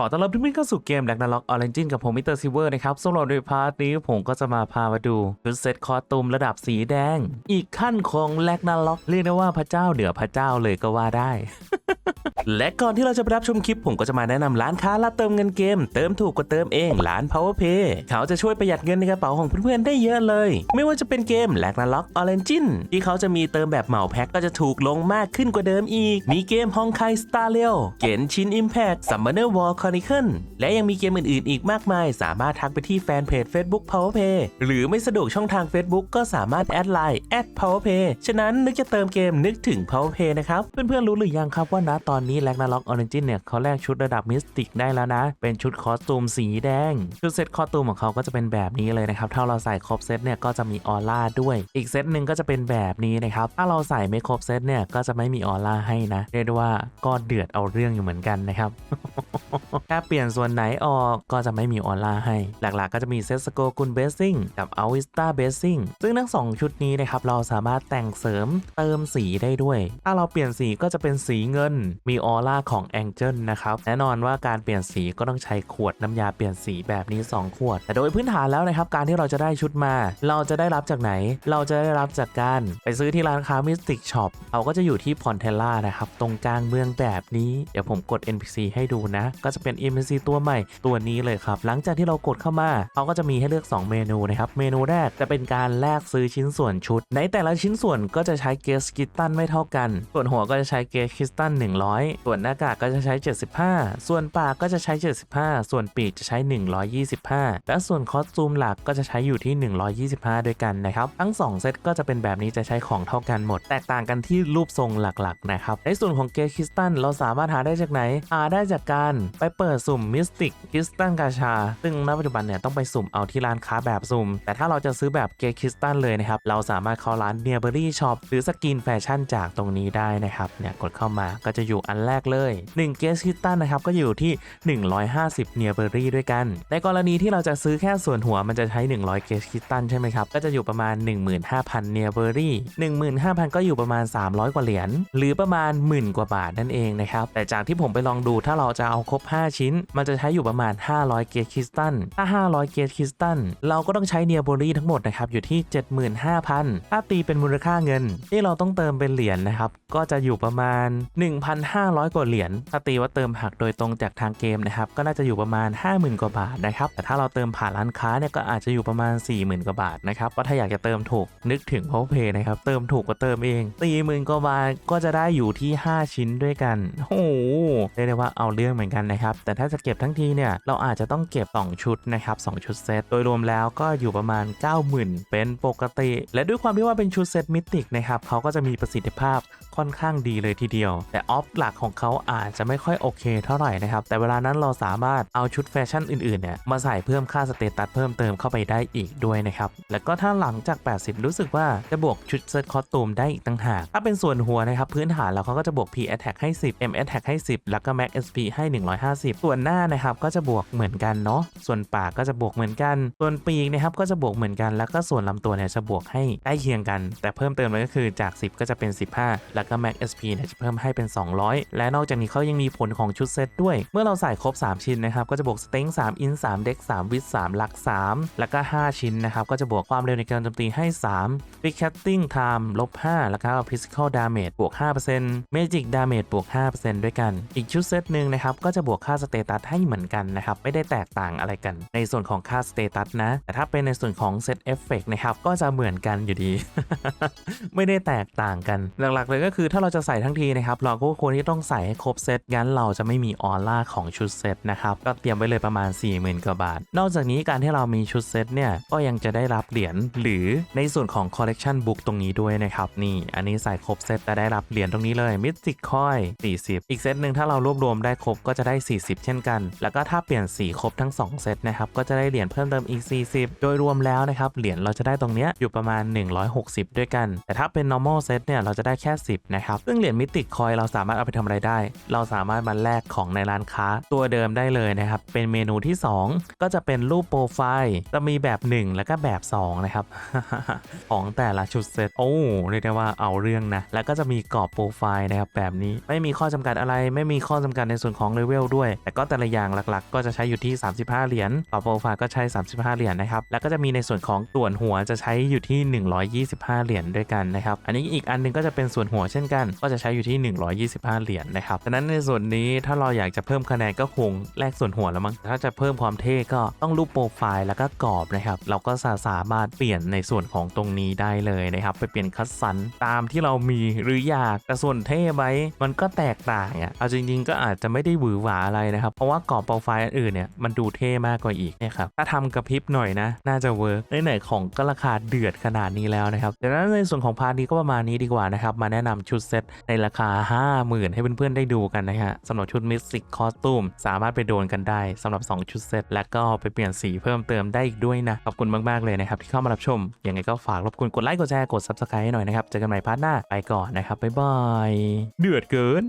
ขอต้อนรับทุกท่านเข้าสู่เกม d a g n a r o k Origin กับผมมิสเตอร์ซิเวอร์นะครับสำหรับในพาร์ทนี้ผมก็จะมาพามาดูชุดเซตคอตูมระดับสีแดง อีกขั้นของแลกนาล็อกเรียกได้ว่าพระเจ้าเหนือพระเจ้าเลยก็ว่าได้ และก่อนที่เราจะไปรับชมคลิปผมก็จะมาแนะนำร้านค้ารับเติมเงินเกม เติมถูกกว่าเติมเองร้าน PowerPay เขาจะช่วยประหยัดเงินในกระเป๋าของเพื่อนๆได้เยอะเลย ไม่ว่าจะเป็นเกม l a g n a r o k Origin ที่เขาจะมีเติมแบบเหมาแพ็คก็จะถูกลงมากขึ้นกว่าเดิมอีก มีเกม Honkai Star Rail เกนชิน Impact Summoner War Chronicle และยังมีเกมอื่นๆ อีกมากมาย สามารถทักไปที่แฟนเพจ Facebook PowerPay หรือไม่สะดวกช่องทาง Facebook ก็สามารถแอดไลน์ @PowerPay ฉะนั้นนึกจะเติมเกมนึกถึง PowerPay นะครับเพื่อนๆรู้หรือยังครับว่าณตอนนี้ l a g n a r o k Origin เนี่ยเขาแลกชุดระดับมิสติกได้แล้วนะ เป็นชุดคอสตูมสีแดง ชุดเซตคอสตูมของเขาก็จะเป็นแบบนี้เลยนะครับ ถ้าเราใส่ครบเซตเนี่ยก็จะมีออร่าด้วย อีกเซตหนึ่งก็จะเป็นแบบนี้นะครับ ถ้าเราใส่ไม่ครบเซตเนี่ยก็จะไม่มีออร่าให้นะ เรียกว่าก็เดือดเอาเรื่องอยู่เหมือนกันนะครับ ถ้าเปลี่ยนส่วนไหนออกก็จะไม่มีออร่าให้ หลักๆ ก็จะมีเซตสโกกุลเบสซิ่งกับอัลวิสตาเบสซิ่งซึ่งทั้ง2ชุดนี้นะครับเราสามารถแต่งเสริมเติมสีได้ด้วย ถ้าเราเปลี่ยนสีก็จะเป็นสีเงินมีออร่าของแองเจิลนะครับแน่นอนว่าการเปลี่ยนสีก็ต้องใช้ขวดน้ำยาเปลี่ยนสีแบบนี้ 2 ขวด แต่โดยพื้นฐานแล้วนะครับการที่เราจะได้ชุดมา เราจะได้รับจากไหน เราจะได้รับจากการไปซื้อที่ร้านค้ามิสติกช็อปเขาก็จะอยู่ที่พอนเทล่านะครับตรงกลางเมืองแบบนี้เดี๋ยวผมกด NPC ให้ดูนะ ก็จะเป็น NPC ตัวใหม่ตัวนี้เลยครับ หลังจากที่เรากดเข้ามาเขาก็จะมีให้เลือก 2 เมนูนะครับเมนูแรกจะเป็นการแลกซื้อชิ้นส่วนชุด ในแต่ละชิ้นส่วนก็จะใช้เกสกิตตันไม่เท่ากัน ส่วนหัวก็จะใช้เกสกิตตัน100 ส่วนหน้ากากก็จะใช้ 75 ส่วนปากก็จะใช้ 75 ส่วนปีกจะใช้ 125 และส่วนคอสตูมหลักก็จะใช้อยู่ที่ 125 ด้วยกันนะครับทั้ง 2 เซตก็จะเป็นแบบนี้จะใช้ของเท่ากันหมด แตกต่างกันที่รูปทรงหลักๆนะครับในส่วนของเกคริสตัลเราสามารถหาได้จากไหนหาได้จากการไปเปิดสุ่มมิสติกคริสตัลกาชา ซึ่งณปัจจุบันเนี่ยต้องไปสุ่มเอาที่ร้านค้าแบบสุ่ม แต่ถ้าเราจะซื้อแบบเกคริสตัลเลยนะครับเราสามารถเข้าร้านเนียเบอรี่ช็อปหรือสกินแฟชั่นจากตรงนี้ได้นะครับเนี่ยกดเข้ามาก็จะจะอยู่อันแรกเลย1เกสคริสตัลนะครับก็อยู่ที่ 150เนียเบอรี่ด้วยกัน ในกรณีที่เราจะซื้อแค่ส่วนหัวมันจะใช้ 100เกสคริสตัลใช่ไหมครับ ก็จะอยู่ประมาณ 15,000เนียเบอรี่15,000 ก็อยู่ประมาณ 300 กว่าเหรียญหรือประมาณหมื่นกว่าบาทนั่นเองนะครับแต่จากที่ผมไปลองดูถ้าเราจะเอาครบ 5 ชิ้น มันจะใช้อยู่ประมาณ 500เกสคริสตัลถ้า 500เกสคริสตัลเราก็ต้องใช้เนียเบอรี่ทั้งหมดนะครับอยู่ที่ 75,000ถ้าตีเป็นมูลค่าเงินที่เราต้องเติมเป็นเหรียญนะครับก็จะอยู่ประมาณ1,500 กว่าเหรียญถ้าตีว่าเติมผักโดยตรงจากทางเกมนะครับ ก็น่าจะอยู่ประมาณ 50,000 กว่าบาทนะครับ แต่ถ้าเราเติมผ่านร้านค้าเนี่ยก็อาจจะอยู่ประมาณ 40,000 กว่าบาทนะครับก็ถ้าอยากจะเติมถูกนึกถึง p o w e r Pay นะครับ เติมถูกก็เติมเองตีหมื่นกว่าบาทก็จะได้อยู่ที่ 5 ชิ้นด้วยกัน โอ้โหเรียกได้ว่าเอาเรื่องเหมือนกันนะครับ แต่ถ้าจะเก็บทั้งทีเนี่ย เราอาจจะต้องเก็บ 2 ชุดนะครับ 2 ชุดเซต โดยรวมแล้วก็อยู่ประมาณ 90,000 เป็นปกติ และด้วยความที่ว่าเป็นชุดเซตมิติกนะครับเขาก็จะมีประสิทธิภาพค่อนข้างดีเลยทีเดียว แต่ออฟหลักของเขาอาจจะไม่ค่อยโอเคเท่าไหร่นะครับ แต่เวลานั้นเราสามารถเอาชุดแฟชั่นอื่นๆเนี่ยมาใส่เพิ่มค่าสเตตัสเพิ่มเติมเข้าไปได้อีกด้วยนะครับ แล้วก็ถ้าหลังจาก 80 รู้สึกว่าจะบวกชุดเซตคอสตูมได้อีกต่างหาก ถ้าเป็นส่วนหัวนะครับพื้นฐานแล้วเขาก็จะบวก P attack ให้ 10 M attack ให้10แล้วก็ Max SP ให้ 150 ส่วนหน้านะครับก็จะบวกเหมือนกันเนาะ ส่วนปากก็จะบวกเหมือนกัน ส่วนปีกนะครับก็จะบวกเหมือนกัน แล้วก็ส่วนลำตัวเนี่ยจะบวกให้ใกล้เคียงกัน แต่เพิ่มเติมเลยก็คือจาก 10 ก็จะเป็น 15 แล้วก็ Max SP เนี่ยจะเพิ่มให้เป็น 200 และนอกจากนี้เขายังมีผลของชุดเซตด้วย เมื่อเราใส่ครบ 3 ชิ้นนะครับก็จะบวกสเต็ง3อิน3เด็ก3วิส3หลัก 3 แล้วก็ 5 ชิ้นนะครับก็จะบวกความเร็วในการโจมตีให้ 3 Big Catting Time ลบ5แล้วก็ Physical Damage บวก 5% Magic Damage บวก 5%ด้วยกันอีกชุดเซตหนึ่งนะครับก็จะบวกค่าสเตตัสให้เหมือนกันนะครับไม่ได้แตกต่างอะไรกัน ในส่วนของค่าสเตตัสนะแต่ถ้าเป็นในส่วนของเซตเอฟเฟกนะครับก็จะเหมือนกันอยู่ดี ไม่ได้แตกต่างกันหลักๆเลยก็คือถ้าเราจะใส่ทั้งทีนะครับเราก็ควรที่ต้องใส่ให้ครบเซตงั้นเราจะไม่มีออร่าของชุดเซตนะครับก็เตรียมไว้เลยประมาณ 40,000กว่าบาท นอกจากนี้การที่เรามีชุดเซตเนี่ยก็ยังจะได้รับเหรียญหรือในส่วนของ collection book ตรงนี้ด้วยนะครับนี่อันนี้ใส่ครบเซตจะได้รับเหรียญตรงนี้เลย Mystic Coin 40 อีกเซตหนึ่งถ้าเรารวบรวมได้ครบก็จะได้ 40 เช่นกัน แล้วก็ถ้าเปลี่ยนสีครบทั้ง 2 เซตนะครับก็จะได้เหรียญเพิ่มเติมอีก 40 โดยรวมแล้วนะครับเหรียญเราจะได้ตรงเนี้ยอยู่ประมาณ 160 ด้วยกัน แต่ถ้าเป็น normal set เนี่ยเราจะได้แค่ 10 นะครับซึ่งเหรียญ Mythic Coin เราสามารถเอาไปทำอะไรได้ เราสามารถมาแลกของในร้านค้าตัวเดิมได้เลยนะครับเป็นเมนูที่ 2 ก็จะเป็นรูปโปรไฟล์จะมีแบบ 1 แล้วก็แบบ 2 นะครับ ของแต่ละชุดเซตโอ้เรียกได้ว่าเอาเรื่องนะแล้วก็จะมีกรอบโปรไฟล์นะครับแบบนี้ไม่มีข้อจำกัดอะไรไม่มีข้อจำกัดในส่วนของเลเวลด้วย แต่ก็แต่ละอย่างหลักๆ ก็จะใช้อยู่ที่ 35 เหรียญกรอโปรไฟล์ก็ใช้ 35 เหรียญนะครับ แล้วก็จะมีในส่วนของส่วนหัวจะใช้อยู่ที่ 125 เหรียญด้วยกันนะครับ อันนี้อีกอันหนึงก็จะเป็นส่วนหัวเช่นกัน ก็จะใช้อยู่ที่ 125 เหรียญนะครับดังนั้นในส่วนนี้ถ้าเราอยากจะเพิ่มคะแนนก็คงแลกส่วนหัวแล้วมั้ง ถ้าจะเพิ่มความเท่ก็ต้องรูปโปรไฟล์แล้วก็กรอบนะครับ เราก็สาสามารถเปลี่ยนในส่วนของตรงนี้ได้เลยนะครับ ไปเปลี่ยนคัดสรรตามที่เรามีหรืออยากแต่ส่วนเท่ไหมมันก็แตกต่างอะเอาจจริงๆ ก็อาจจะไม่ได้หวือหวาอะไรนะครับ เพราะว่ากรอบโปรไฟล์อื่นเนี่ยมันดูเท่มากกว่าอีกนี่ครับถ้าทำกระพริบหน่อยนะ น่าจะเวิร์กไหนของก็ราคาเดือดขนาดนี้แล้วนะครับดังนั้นในส่วนของพาร์ทนี้ก็ประมาณนี้ดีกว่านะครับ มาแนะนำชุดเซตในราคา 50,000 ให้เพื่อนๆได้ดูกันนะฮะสำหรับชุดมิสซิกคอสตูมสามารถไปโดนกันได้สำหรับ 2 ชุดเซตและก็ไปเปลี่ยนสีเพิ่มเติมได้อีกด้วยนะขอบคุณมากๆเลยนะครับที่เข้ามารับชมยังไงก็ฝากรบกวนกดไลค์กดแชร์กด subscribe ให้หน่อยนะครับเจอกันใหม่พาร์ทหน้าไปก่อนนะครับบ๊ายบายเดือดเกิน